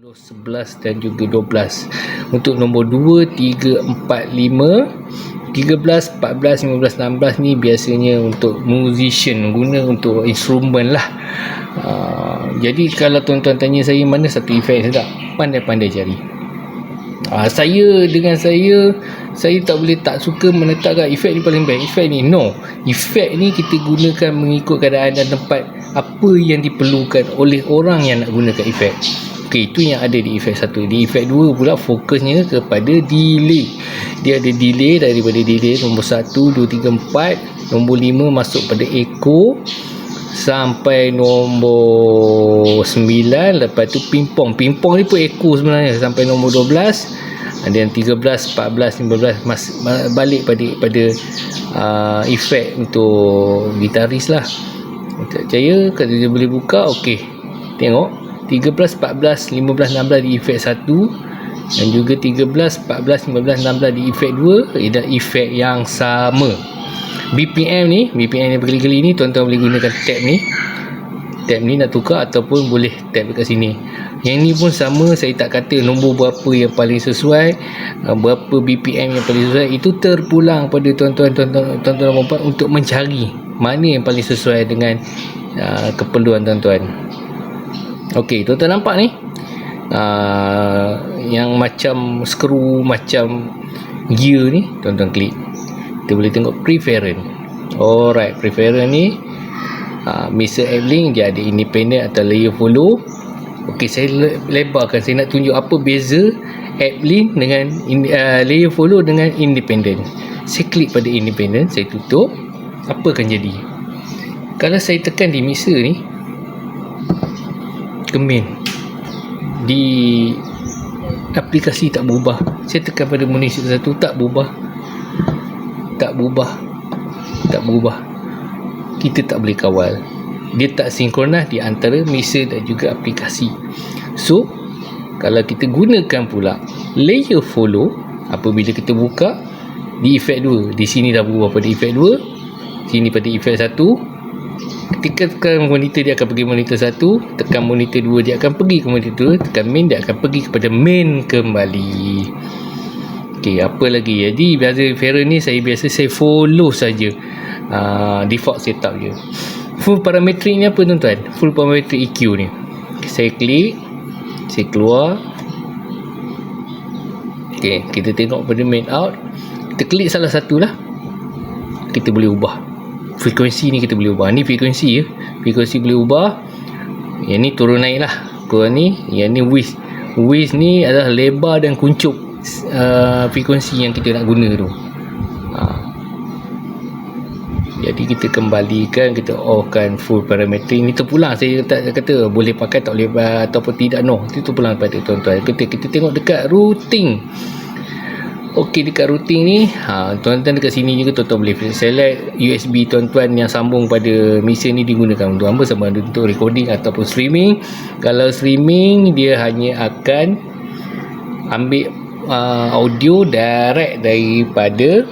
11 dan juga 12 untuk nombor 2, 3, 4, 5 13, 14, 15, 16 ni biasanya untuk musician guna untuk instrumen lah. Uh, jadi kalau tuan-tuan tanya saya mana satu efek tak pandai-pandai cari. Uh, saya dengan saya saya tak boleh tak suka menetapkan efek ni paling baik. Efek ni no. Efek ni kita gunakan mengikut keadaan dan tempat apa yang diperlukan oleh orang yang nak gunakan efek Okey, itu yang ada di efek satu. Di efek dua pula fokusnya kepada delay. Dia ada delay daripada delay nombor satu, dua, tiga, empat. Nombor lima masuk pada echo sampai nombor sembilan. Lepas tu pingpong. Pingpong ni pun echo sebenarnya sampai nombor dua belas. Dan tiga belas, empat belas, lima belas mas, balik pada pada uh, efek untuk gitaris lah. Tak percaya kalau dia boleh buka okey. Tengok 13, 14, 15, 16 di efek 1 dan juga 13, 14, 15, 16 di efek 2 ada efek yang sama. BPM ni BPM yang berkali-kali ni tuan-tuan boleh gunakan tab ni. Tab ni nak tukar ataupun boleh tab dekat sini. Yang ni pun sama saya tak kata nombor berapa yang paling sesuai uh, berapa BPM yang paling sesuai. Itu terpulang pada tuan-tuan tuan-tuan untuk mencari mana yang paling sesuai dengan uh, keperluan tuan-tuan Okey, tuan-tuan nampak ni? Uh, yang macam skru macam gear ni, tuan-tuan klik. Kita boleh tengok preference. Alright, preference ni uh, Mr. Ablink dia ada independent atau layer follow. Okey, saya lebarkan saya nak tunjuk apa beza Ablink dengan uh, layer follow dengan independent. Saya klik pada independent, saya tutup. Apa akan jadi? Kalau saya tekan di mixer ni, kemin di aplikasi tak berubah. Saya tekan pada monitor satu tak berubah. Tak berubah. Tak berubah. Kita tak boleh kawal. Dia tak sinkronas di antara mixer dan juga aplikasi. So kalau kita gunakan pula layer follow apabila kita buka di efek 2 di sini dah berubah pada efek 2 sini pada efek 1 tekan monitor dia akan pergi monitor satu. Tekan monitor dua dia akan pergi ke monitor dua. Tekan main dia akan pergi kepada main kembali. Ok apa lagi? Jadi biasa Ferrer ni saya biasa saya follow saja uh, default setup je full parametrik ni apa tuan-tuan? Full parametrik EQ ni. Saya klik saya keluar. Ok kita tengok pada main out. Kita klik salah satu lah kita boleh ubah frekuensi ni kita boleh ubah. Ni frekuensi ya. Frekuensi boleh ubah. Yang ni turun naik lah. Kau ni yang ni width width ni adalah lebar dan kuncup uh, frekuensi yang kita nak guna tu. Ha. jadi kita kembalikan kita offkan full parameter. Ni terpulang saya tak kata boleh pakai tak boleh ataupun tidak no. Itu terpulang pada tuan-tuan. Kita, kita tengok dekat routing Okey dekat routing ni ha, Tuan-tuan dekat sini juga tuan-tuan boleh select USB tuan-tuan yang sambung pada mesin ni digunakan untuk apa? Sama ada untuk recording ataupun streaming. Kalau streaming dia hanya akan ambil uh, audio direct daripada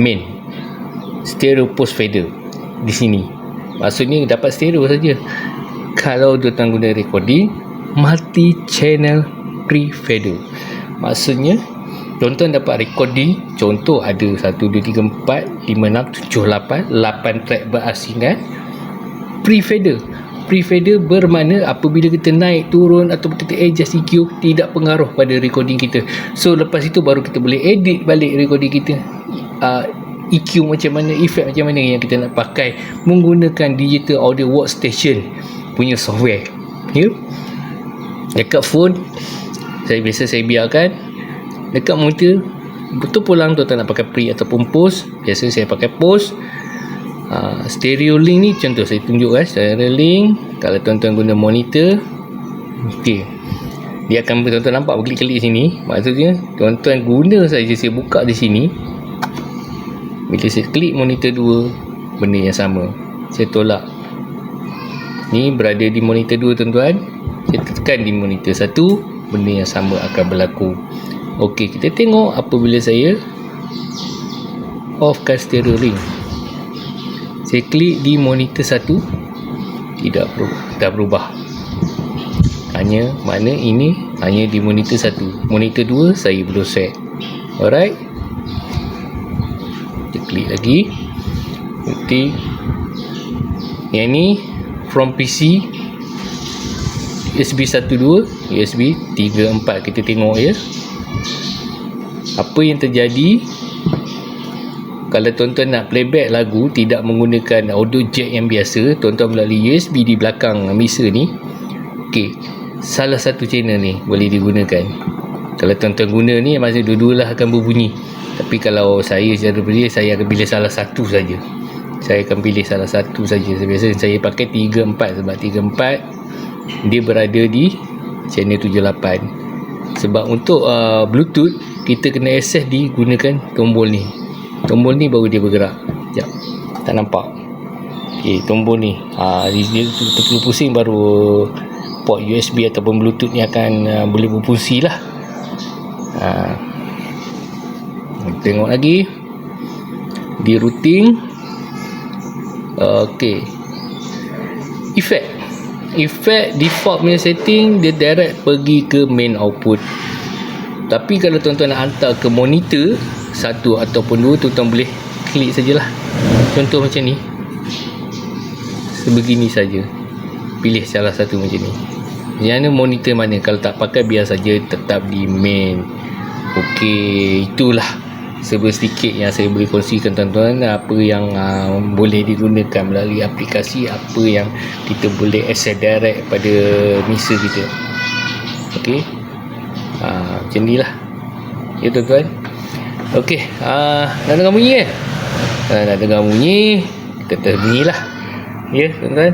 main. Stereo post fader di sini. Maksudnya dapat stereo saja. Kalau tuan-tuan guna recording multi channel pre fader maksudnya Tuan-tuan dapat recording Contoh ada 1, 2, 3, 4 5, 6, 7, 8 8 track berasingan. Pre-fader. Pre-fader bermakna apabila kita naik, turun Atau kita adjust EQ Tidak pengaruh pada recording kita. So lepas itu baru kita boleh edit balik recording kita. Uh, EQ macam mana, efek macam mana yang kita nak pakai Menggunakan digital audio workstation Punya software. Ya? Dekat phone Saya biasa saya biarkan dekat monitor betul pulang tu tak nak pakai pre ataupun post biasa saya pakai post uh, stereo link ni contoh saya tunjuk guys stereo link. Kalau tuan-tuan guna monitor ok dia akan tuan-tuan nampak berklik-klik sini. Maksudnya tuan-tuan guna saja saya buka di sini. Bila saya klik monitor 2 benda yang sama. Saya tolak. Ni berada di monitor 2 tuan-tuan. Saya tekan di monitor 1 benda yang sama akan berlaku Okey, kita tengok apabila saya offkan stereo ring. Saya klik di monitor satu. Tidak dah berubah. hanya mana ini hanya di monitor satu. Monitor dua saya belum set alright. Kita klik lagi. Bukti yang ni from PC USB 12 USB 34 kita tengok ya apa yang terjadi? Kalau tuan-tuan nak playback lagu tidak menggunakan audio jack yang biasa tuan-tuan melalui USB di belakang mixer ni ok salah satu channel ni boleh digunakan. Kalau tuan-tuan guna ni maksud dua-dua lah akan berbunyi. Tapi kalau saya secara berdiri saya akan pilih salah satu saja. Saya akan pilih salah satu saja. Biasa saya pakai 3-4 sebab 3-4 dia berada di channel 78 sebab untuk uh, bluetooth kita kena access digunakan tombol ni. Tombol ni baru dia bergerak. Sekejap. Tak nampak. Ok tombol ni. Ha, dia, terperlu pusing baru port USB ataupun bluetooth ni akan uh, boleh berfungsi lah. Ha. tengok lagi. Di routing ok effect. Effect default punya setting dia direct pergi ke main output tapi kalau tuan-tuan nak hantar ke monitor satu ataupun dua tuan-tuan boleh klik sajalah. Contoh macam ni. Sebegini saja. Pilih salah satu macam ni. Yang mana monitor mana? Kalau tak pakai biar saja tetap di main. Ok itulah. Sebuah sedikit yang saya boleh kongsikan tuan-tuan. Apa yang uh, boleh digunakan melalui aplikasi apa yang kita boleh access direct pada mixer kita. Ok uh, macam ni lah ya tuan-tuan Okey, uh, nak dengar bunyi kan? Uh, nak dengar bunyi, kita terbunyi lah. Ya, tuan-tuan.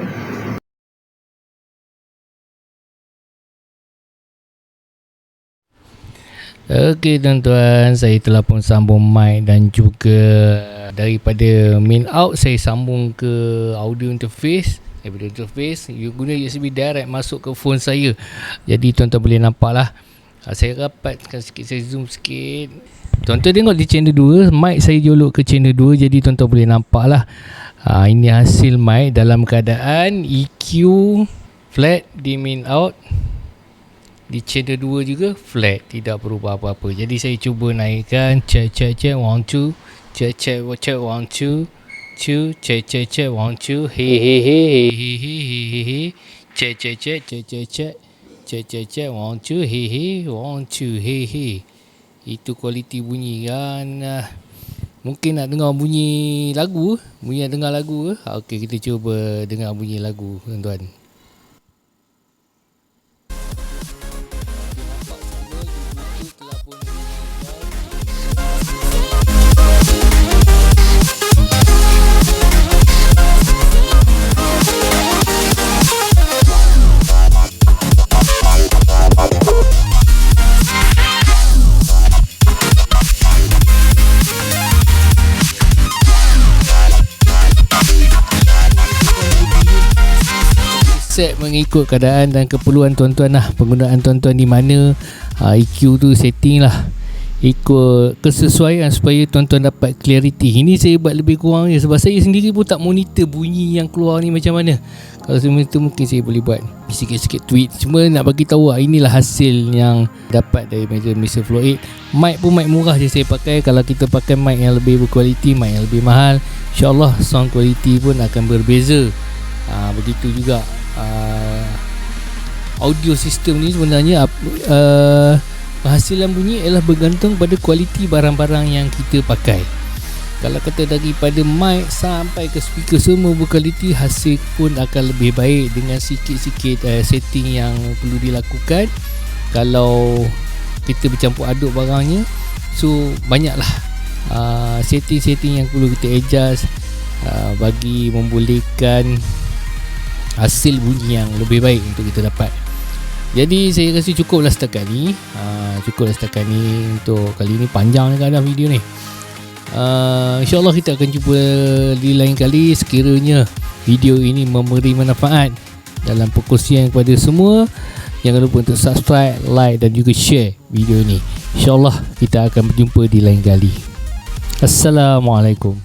Okey tuan-tuan, saya telah pun sambung mic dan juga daripada main out saya sambung ke audio interface daripada interface you guna USB direct masuk ke phone saya jadi tuan-tuan boleh nampak lah saya rapatkan sikit saya zoom sikit. Tuan-tuan tengok di channel 2 Mic saya jolok ke channel 2 Jadi tuan-tuan boleh nampak lah ha, Ini hasil mic dalam keadaan EQ Flat di main out. Di channel 2 juga Flat Tidak berubah apa-apa. Jadi saya cuba naikkan Check check check One two. Check check check One two. Two Check check One two. Hey hey hey hey hey hey hey hey. Check check check check check check Check check check. One two Hey hey One two Hey hey itu kualiti bunyi kan. Uh, mungkin nak dengar bunyi lagu. Bunyi nak dengar lagu. Uh, okey kita cuba dengar bunyi lagu tuan-tuan set mengikut keadaan dan keperluan tuan-tuan lah. Penggunaan tuan-tuan di mana uh, ah, EQ tu setting lah. Ikut kesesuaian supaya tuan-tuan dapat clarity. Ini saya buat lebih kurang je sebab saya sendiri pun tak monitor bunyi yang keluar ni macam mana. Kalau saya monitor mungkin saya boleh buat sikit-sikit tweet. Cuma nak bagi tahu lah, inilah hasil yang dapat dari meja Mr. Flow 8 mic pun mic murah je saya pakai. Kalau kita pakai mic yang lebih berkualiti mic yang lebih mahal insyaAllah sound quality pun akan berbeza. Ha, begitu juga uh, audio system ni sebenarnya uh, penghasilan bunyi ialah bergantung pada kualiti barang-barang yang kita pakai. Kalau kata daripada mic sampai ke speaker semua berkualiti hasil pun akan lebih baik dengan sikit-sikit uh, setting yang perlu dilakukan. Kalau kita bercampur aduk barangnya so banyaklah uh, setting-setting yang perlu kita adjust uh, bagi membolehkan hasil bunyi yang lebih baik untuk kita dapat. Jadi saya rasa cukuplah setakat ni. Uh, cukuplah setakat ni untuk kali ni. Panjang kadang video ni. Uh, InsyaAllah kita akan jumpa di lain kali. Sekiranya video ini memberi manfaat dalam perkongsian kepada semua jangan lupa untuk subscribe, like dan juga share video ini InsyaAllah kita akan berjumpa di lain kali. Assalamualaikum